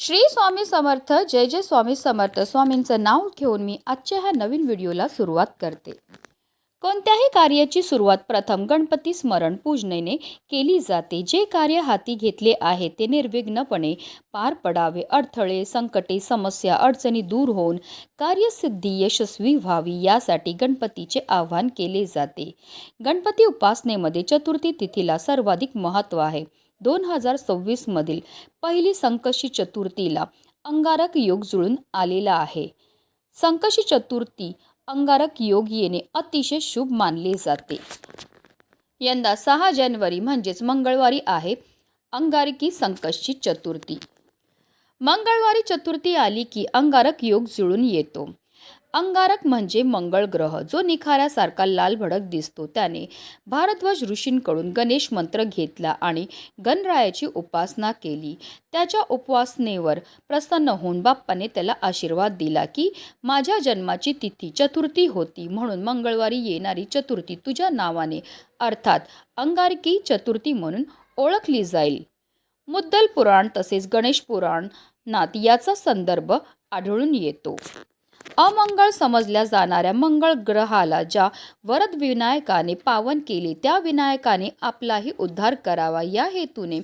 श्री स्वामी समर्थ जय जय स्वामी समर्थ. स्वामींचं नाव घेऊन मी आजच्या ह्या नवीन व्हिडिओला सुरुवात करते. कोणत्याही कार्याची सुरुवात प्रथम गणपती स्मरण पूजनेने केली जाते. जे कार्य हाती घेतले आहे ते निर्विघ्नपणे पार पडावे. अडथळे संकटे समस्या अडचणी दूर होऊन कार्यसिद्धी यशस्वी व्हावी यासाठी गणपतीचे आवाहन केले जाते. गणपती उपासनेमध्ये चतुर्थी तिथीला सर्वाधिक महत्त्व आहे. दोन हजार सव्वीसमधील पहिली संकशी चतुर्थीला अंगारक योग जुळून आलेला आहे. संकशी चतुर्थी अंगारक योग येणे अतिशय शुभ मानले जाते. यंदा सहा जानेवारी म्हणजेच मंगळवारी आहे अंगारकी संकष्टी चतुर्थी. मंगळवारी चतुर्थी आली की अंगारक योग जुळून येतो. अंगारक म्हणजे मंगळ ग्रह जो निखाऱ्यासारखा लाल भडक दिसतो. त्याने भारद्वाज ऋषींकडून गणेश मंत्र घेतला आणि गणरायाची उपासना केली. त्याच्या उपासनेवर प्रसन्न होऊन बाप्पाने त्याला आशीर्वाद दिला की माझ्या जन्माची तिथी चतुर्थी होती. म्हणून मंगळवारी येणारी चतुर्थी तुझ्या नावाने. अर्थात अंगारकी चतुर्थी म्हणून ओळखली जाईल. मुद्दल पुराण तसेच गणेश पुराणात याचा संदर्भ आढळून येतो. अमंगळ समजल्या जाणाऱ्या मंगळ ग्रहाला ज्या वरद विनायकाने पावन केले त्या विनायकाने आपलाही उद्धार करावा. या हेतूने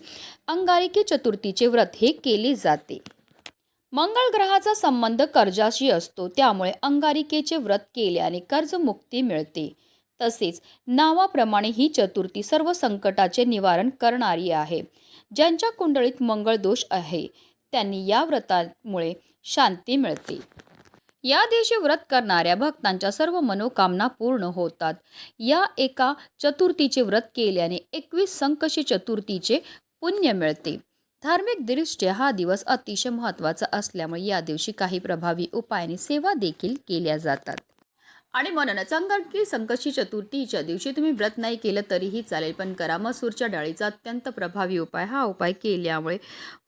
अंगारिकी चतुर्थीचे व्रत हे केले जाते. मंगळ ग्रहाचा संबंध कर्जाशी असतो त्यामुळे अंगारिकेचे व्रत केल्याने कर्जमुक्ती मिळते. तसेच नावाप्रमाणे ही चतुर्थी सर्व संकटाचे निवारण करणारी आहे. ज्यांच्या कुंडळीत मंगळ दोष आहे त्यांनी या व्रतामुळे शांती मिळते. या दिवशी व्रत करणाऱ्या भक्तांच्या सर्व मनोकामना पूर्ण होतात. या एका चतुर्थीचे व्रत केल्याने एकवीस संकशी चतुर्थीचे पुण्य मिळते. धार्मिक दृष्ट्या हा दिवस अतिशय महत्त्वाचा असल्यामुळे या दिवशी काही प्रभावी उपायाने सेवा देखील केल्या जातात. आणि म्हणूनच की संकष्टी चतुर्थीच्या दिवशी तुम्ही व्रत नाही केलं तरीही चालेल पण करा. मसूरच्या डाळीचा अत्यंत प्रभावी उपाय. हा उपाय केल्यामुळे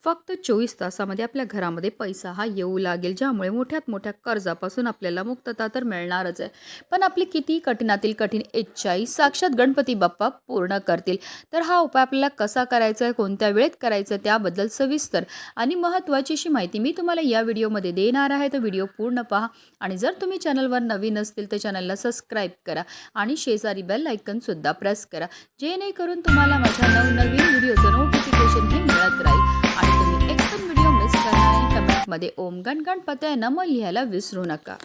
फक्त चोवीस तासामध्ये आपल्या घरामध्ये पैसा हा येऊ लागेल ज्यामुळे मोठ्यात मोठ्या कर्जापासून आपल्याला मुक्तता तर मिळणारच आहे. पण आपली किती कठीणातील कठीण इच्छाही साक्षात गणपती बाप्पा पूर्ण करतील? तर हा उपाय आपल्याला कसा करायचा आहे कोणत्या वेळेत करायचा आहे त्याबद्दल सविस्तर आणि महत्त्वाची अशी माहिती मी तुम्हाला या व्हिडिओमध्ये देणार आहे. तर व्हिडिओ पूर्ण पहा आणि जर तुम्ही चॅनलवर नवीन असतील तर चॅनलला सबस्क्राईब करा आणि शेजारी बेल आयकनसुद्धा प्रेस करा. जेणेकरून तुम्हाला माझ्या नवनवीन व्हिडिओचं नोटिफिकेशन हे मिळत राहील. आणि तुम्ही एक पण व्हिडिओ मिस करणार नाही कमेंटमध्ये ओम गण गणपतय नम लिहायला विसरू नका.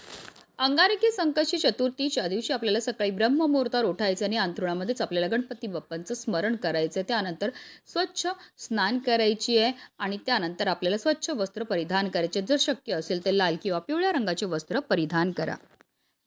अंगारकी संकष्टी चतुर्थीच्या दिवशी आपल्याला सकाळी ब्रह्ममुहूर्तावर उठायचं आणि अंतरुणामध्येच आपल्याला गणपती बाप्पांचं स्मरण करायचं आहे. त्यानंतर स्वच्छ स्नान करायची आहे आणि त्यानंतर आपल्याला स्वच्छ वस्त्र परिधान करायचे. जर शक्य असेल तर लाल किंवा पिवळ्या रंगाचे वस्त्र परिधान करा.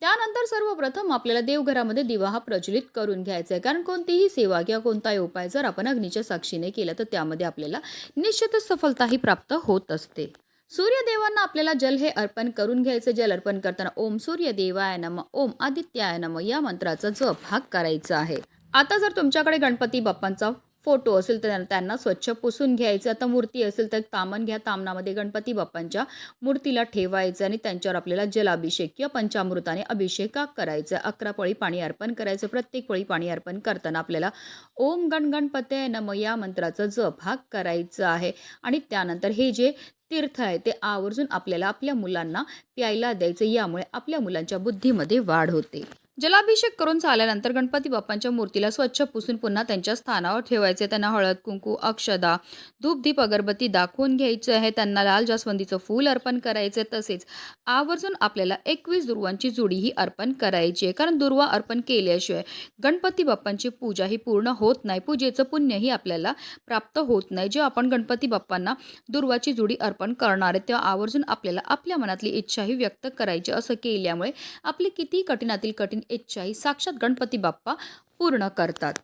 त्यानंतर सर्वप्रथम आपल्याला देवघरामध्ये दिवा हा प्रज्वलित करून घ्यायचा आहे. कारण कोणतीही सेवा किंवा कोणताही उपाय जर आपण अग्नीच्या साक्षीने केला तर त्यामध्ये आपल्याला निश्चितच सफलताही प्राप्त होत असते. सूर्यदेवांना आपल्याला जल हे अर्पण करून घ्यायचं जल अर्पण करताना ओम सूर्यदेवाय नम ओम आदित्याय नम या मंत्राचा जप हा करायचा आहे. आता जर तुमच्याकडे गणपती बाप्पांचा फोटो असेल तर त्यांना स्वच्छ पुसून घ्यायचं. आता मूर्ती असेल तर तामन घ्या. तामनामध्ये गणपती बाप्पांच्या मूर्तीला ठेवायचं आणि त्यांच्यावर आपल्याला जलाभिषेक किंवा पंचामृताने अभिषेक करायचा. अकरा पळी पाणी अर्पण करायचं. प्रत्येक पळी पाणी अर्पण करताना आपल्याला ओम गण गणपते नम या मंत्राचा जप हा करायचा आहे. आणि त्यानंतर हे जे तीर्थ आहे ते आवर्जून आपल्याला आपल्या मुलांना प्यायला द्यायचं. यामुळे आपल्या मुलांच्या बुद्धीमध्ये वाढ होते. जलाभिषेक करून झाल्यानंतर गणपती बाप्पांच्या मूर्तीला स्वच्छ पुसून पुन्हा त्यांच्या स्थानावर ठेवायचे. त्यांना हळद कुंकू अक्षदा धूप दीप अगरबत्ती दाखवून घ्यायचं आहे. त्यांना लाल जास्वंदीचं फूल अर्पण करायचं. तसेच आवर्जून आपल्याला एकवीस दुर्वांची जुडी ही अर्पण करायची आहे. कारण दुर्वा अर्पण केल्याशिवाय गणपती बाप्पांची पूजा ही पूर्ण होत नाही. पूजेचं पुण्यही आपल्याला प्राप्त होत नाही. जेव्हा आपण गणपती बाप्पांना दुर्वाची जुडी अर्पण करणार आहे तेव्हा आवर्जून आपल्याला आपल्या मनातली इच्छाही व्यक्त करायची. असं केल्यामुळे आपली किती कठीणातील कठीण इच्छाही साक्षात गणपती बाप्पा पूर्ण करतात.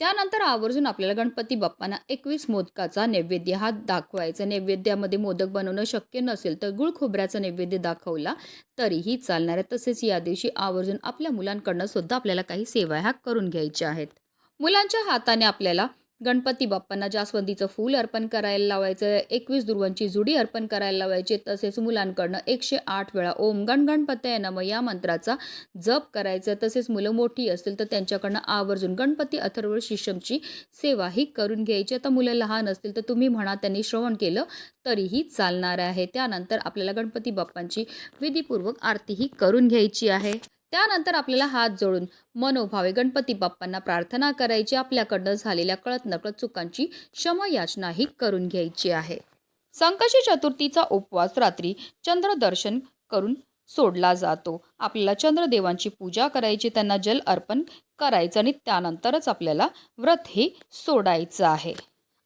त्यानंतर आवर्जून आपल्याला गणपती बाप्पांना एकवीस मोदकाचा नैवेद्य हा दाखवायचा. नैवेद्यामध्ये मोदक बनवणं शक्य नसेल तर गुळ खोबऱ्याचा नैवेद्य दाखवला तरीही चालणार आहे. तसेच या दिवशी आवर्जून आपल्या मुलांकडनं सुद्धा आपल्याला काही सेवा ह्या करून घ्यायच्या आहेत. मुलांच्या हाताने आपल्याला गणपती बाप्पांना जास्वंदीचं फूल अर्पण करायला लावायचं. एकवीस दुर्वांची जुडी अर्पण करायला लावायची. तसेच मुलांकडनं एकशे आठ वेळा ओम गण गणपतय नम या मंत्राचा जप करायचं. तसेच मुलं मोठी असतील तर त्यांच्याकडनं आवर्जून गणपती अथर्व शिष्यमची सेवाही करून घ्यायची. आता मुलं लहान असतील तर तुम्ही म्हणा त्यांनी श्रवण केलं तरीही चालणार आहे. त्यानंतर आपल्याला गणपती बाप्पांची विधीपूर्वक आरतीही करून घ्यायची आहे. त्यानंतर आपल्याला हात जोडून मनोभावे गणपती बाप्पांना प्रार्थना करायची. आपल्याकडनं झालेल्या कळत नकळत चुकांची क्षमयाचनाही करून घ्यायची आहे. संकशी चतुर्थीचा उपवास रात्री चंद्रदर्शन करून सोडला जातो. आपल्याला चंद्रदेवांची पूजा करायची त्यांना जल अर्पण करायचं आणि त्यानंतरच आपल्याला व्रत हे सोडायचं आहे.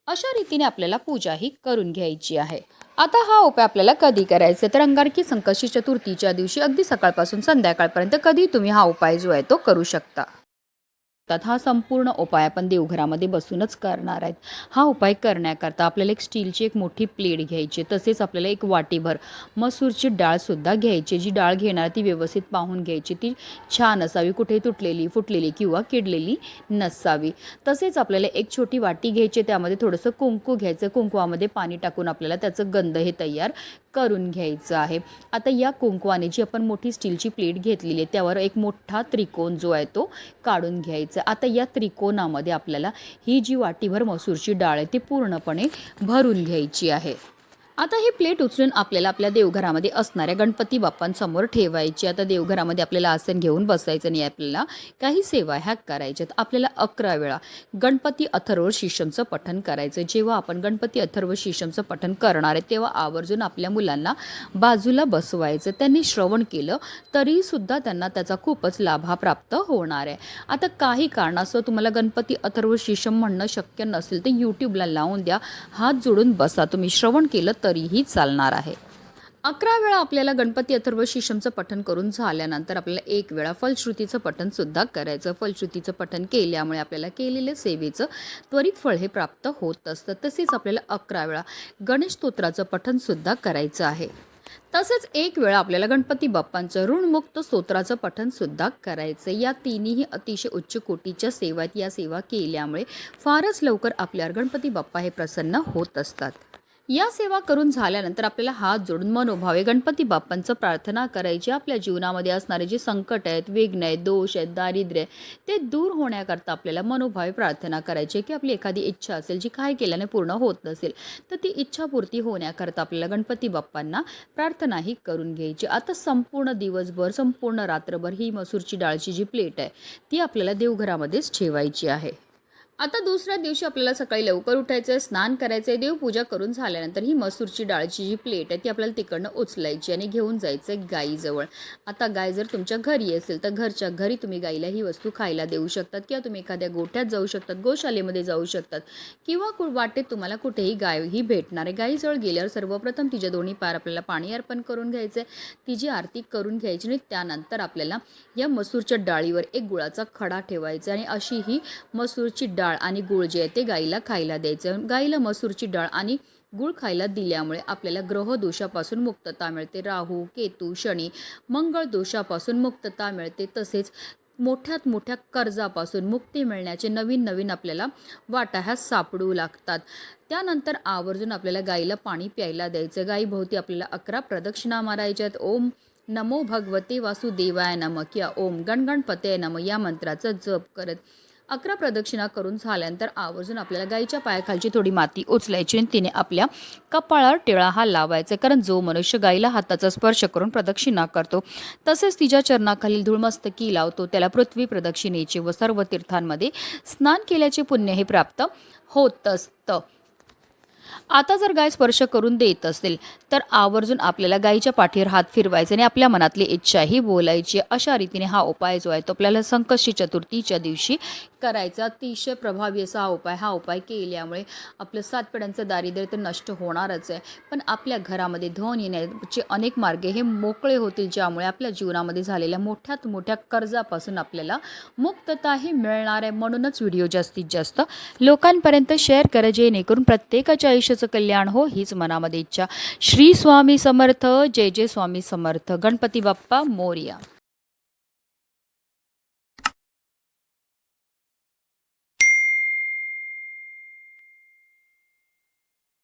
अशा रीतीने आपल्याला पूजाही करून घ्यायची आहे. आता हा उपाय आपल्याला कधी करायचा तर अंगारकी संकष्टी चतुर्थीच्या दिवशी अगदी सकाळपासून संध्याकाळपर्यंत कधी तुम्ही हा उपाय जो आहे तो करू शकता? शकतात. हा संपूर्ण उपाय आपण देवघरामध्ये बसूनच करणार आहेत. हा उपाय करण्याकरता आपल्याला एक स्टीलची एक मोठी प्लेट घ्यायची तसेच आपल्याला एक वाटीभर मसूरची डाळसुद्धा घ्यायची. जी डाळ घेणार ती व्यवस्थित पाहून घ्यायची. ती छान असावी कुठे तुटलेली फुटलेली किंवा किडलेली नसावी. तसेच आपल्याला एक छोटी वाटी घ्यायची त्यामध्ये थोडंसं कुंकू घ्यायचं. कुंकवामध्ये पाणी टाकून आपल्याला त्याचं गंध हे तयार करून घ्यायचं आहे. आता या कुंकवाने जी आपण मोठी स्टीलची प्लेट घेतलेली आहे त्यावर एक मोठा त्रिकोण जो आहे तो काढून घ्यायचा. आता या त्रिकोणामध्ये आपल्याला ही जी वाटीभर मसूरची डाळ आहे ती पूर्णपणे भरून घ्यायची आहे. आता ही प्लेट उचलून आपल्याला आपल्या देवघरामध्ये असणाऱ्या गणपती बाप्पांसमोर ठेवायची. आता देवघरामध्ये आपल्याला आसन घेऊन बसायचं नाही आपल्याला काही सेवा ह्या करायच्यात. आपल्याला अकरा वेळा गणपती अथर्व शिशमचं पठण करायचं. जेव्हा आपण गणपती अथर्व शिशमचं पठण करणार आहे तेव्हा आवर्जून आपल्या मुलांना बाजूला बसवायचं. त्यांनी श्रवण केलं तरीसुद्धा त्यांना त्याचा खूपच लाभा प्राप्त होणार आहे. आता काही कारणास्तव तुम्हाला गणपती अथर्व शिशम म्हणणं शक्य नसेल तर यूट्यूबला लावून द्या. हात जोडून बसा. तुम्ही श्रवण केलं तर तरीही चालणार आहे. अकरा वेळा आपल्याला गणपती अथर्व शिशमचं पठण करून झाल्यानंतर आपल्याला एक वेळा फलश्रुतीचं पठनसुद्धा करायचं. फलश्रुतीचं पठण केल्यामुळे आपल्याला केलेलं सेवेचं त्वरित फळ हे प्राप्त होत असतं. तसेच आपल्याला अकरा वेळा गणेश स्तोत्राचं पठणसुद्धा करायचं आहे. तसेच एक वेळा आपल्याला गणपती बाप्पांचं ऋणमुक्त स्तोत्राचं पठनसुद्धा करायचं या तिन्ही अतिशय उच्च कोटीच्या सेवा या सेवा केल्यामुळे फारच लवकर आपल्यावर गणपती बाप्पा हे प्रसन्न होत असतात. या सेवा करून झाल्यानंतर आपल्याला हात जोडून मनोभावे गणपती बाप्पांचं प्रार्थना करायची आपल्या जीवनामध्ये असणारे जे संकट आहेत विघ्न आहेत दोष आहेत दारिद्र्य आहे, ते दूर होण्याकरता आपल्याला मनोभावे प्रार्थना करायची की आपली एखादी इच्छा असेल जी काय केल्याने पूर्ण होत नसेल तर ती इच्छापूर्ती होण्याकरता आपल्याला गणपती बाप्पांना प्रार्थनाही करून घ्यायची. आता संपूर्ण दिवसभर संपूर्ण रात्रभर ही मसूरची डाळची जी प्लेट आहे ती आपल्याला देवघरामध्येच ठेवायची आहे. आता दुसऱ्या दिवशी आपल्याला सकाळी लवकर उठायचं आहे स्नान करायचं आहे देवपूजा करून झाल्यानंतर ही मसूरची डाळची जी प्लेट आहे ती आपल्याला तिकडनं उचलायची आणि घेऊन जायचं आहे गाईजवळ. आता गाय जर तुमच्या घरी असेल तर घरच्या घरी तुम्ही गाईला ही वस्तू खायला देऊ शकतात किंवा तुम्ही एखाद्या गोठ्यात जाऊ शकतात गोशालेमध्ये जाऊ शकतात किंवा कु वाटेत तुम्हाला कुठेही गाय ही भेटणार आहे. गाईजवळ गेल्यावर सर्वप्रथम तिच्या दोन्ही पार आपल्याला पाणी अर्पण करून घ्यायचं आहे तिची आरती करून घ्यायची आणि त्यानंतर आपल्याला या मसूरच्या डाळीवर एक गुळाचा खडा ठेवायचा आणि अशी ही मसूरची डाळ डाळ आणि गुळ जे आहे ते गाईला खायला द्यायचं. गाईला मसूरची डाळ आणि गुळ खायला दिल्यामुळे आपल्याला ग्रह दोषापासून मुक्तता मिळते. राहू केतू शनी मंगळ दोषापासून मुक्तता मिळते. तसेच मोठ्यात मोठ्या कर्जापासून मुक्ती मिळण्याचे नवीन नवीन आपल्याला वाटा ह्या सापडू लागतात. त्यानंतर आवर्जून आपल्याला गाईला पाणी प्यायला द्यायचं. गाईभोवती आपल्याला अकरा प्रदक्षिणा मारायच्यात. ओम नमो भगवते वासुदेवाय नम. किंवा ओम गणगणपते नम या मंत्राचा जप करत अकरा प्रदक्षिणा करून झाल्यानंतर आवर्जून आपल्याला गाईच्या पायाखालची थोडी माती उचलायची आणि तिने आपल्या कपाळावर टिळा हा लावायचा कारण जो मनुष्य गाईला हाताचा स्पर्श करून प्रदक्षिणा करतो तसेच तिच्या चरणाखालील धूळमस्तकी लावतो. त्याला पृथ्वी प्रदक्षिणेचे व सर्व तीर्थांमध्ये स्नान केल्याचे पुण्य हे प्राप्त होत असतं. आता जर गाय स्पर्श करून देत असेल तर आवर्जून आपल्याला गायीच्या पाठीवर हात फिरवायचे आणि आपल्या मनातली इच्छाही बोलायची. अशा रीतीने हा उपाय जो आहे तो आपल्याला संकष्टी चतुर्थीच्या दिवशी करायचा. अतिशय प्रभावी असा हा उपाय हा उपाय केल्यामुळे आपलं सात पिढ्यांचं दारिद्र्य तर नष्ट होणारच आहे. पण आपल्या घरामध्ये धन येण्याचे अनेक मार्ग हे मोकळे होतील ज्यामुळे आपल्या जीवनामध्ये झालेल्या मोठ्यात मोठ्या कर्जापासून आपल्याला मुक्तताही मिळणार आहे. म्हणूनच व्हिडिओ जास्तीत जास्त लोकांपर्यंत शेअर करा जेणेकरून प्रत्येकाच्या आयुष्याचं कल्याण हो हीच मनामध्ये इच्छा. श्री स्वामी समर्थ. जय जय स्वामी समर्थ. गणपती बाप्पा मोर्या.